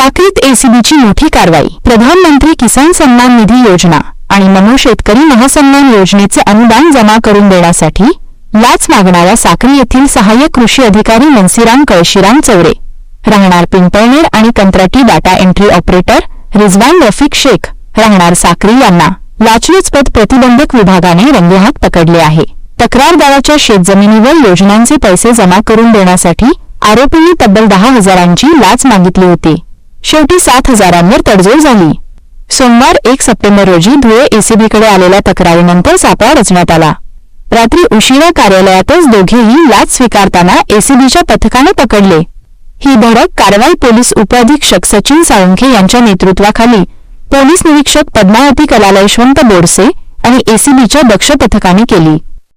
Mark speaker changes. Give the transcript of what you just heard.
Speaker 1: साक्रीत एसीबीची मोठी कारवाई. प्रधानमंत्री किसान सन्मान निधी योजना आणि मनो शेतकरी महासन्मान योजनेचे अनुदान जमा करून देण्यासाठी लाच मागणाऱ्या साक्री येथील सहाय्यक कृषी अधिकारी मनसीराम कळशीराम चौरे राहणार पिंपळनेर आणि कंत्राटी data entry operator Rizwan Rafiq Shaikh राहणार साक्री यांना लाचलुचपत प्रतिबंधक विभागाने रंगेहात पकडले आहे. तक्रारदाराच्या शेतजमिनीवर योजनांचे पैसे जमा करून देण्यासाठी आरोपींनी तब्बल दहा हजारांची लाच मागितली होती. शेवटी सात हजारांवर तडजोड झाली. सोमवार एक सप्टेंबर रोजी धुळे एसीबीकडे आलेल्या तक्रारीनंतर सापळा रचण्यात आला. रात्री उशिरा कार्यालयातच दोघेही लाच स्वीकारताना एसीबीच्या पथकाने पकडले. ही धडक कारवाई पोलीस उपअधीक्षक सचिन साळुंखे यांच्या नेतृत्वाखाली पोलीस निरीक्षक पद्मावती कलालयशवंत बोरसे आणि एसीबीच्या दक्ष पथकाने केली.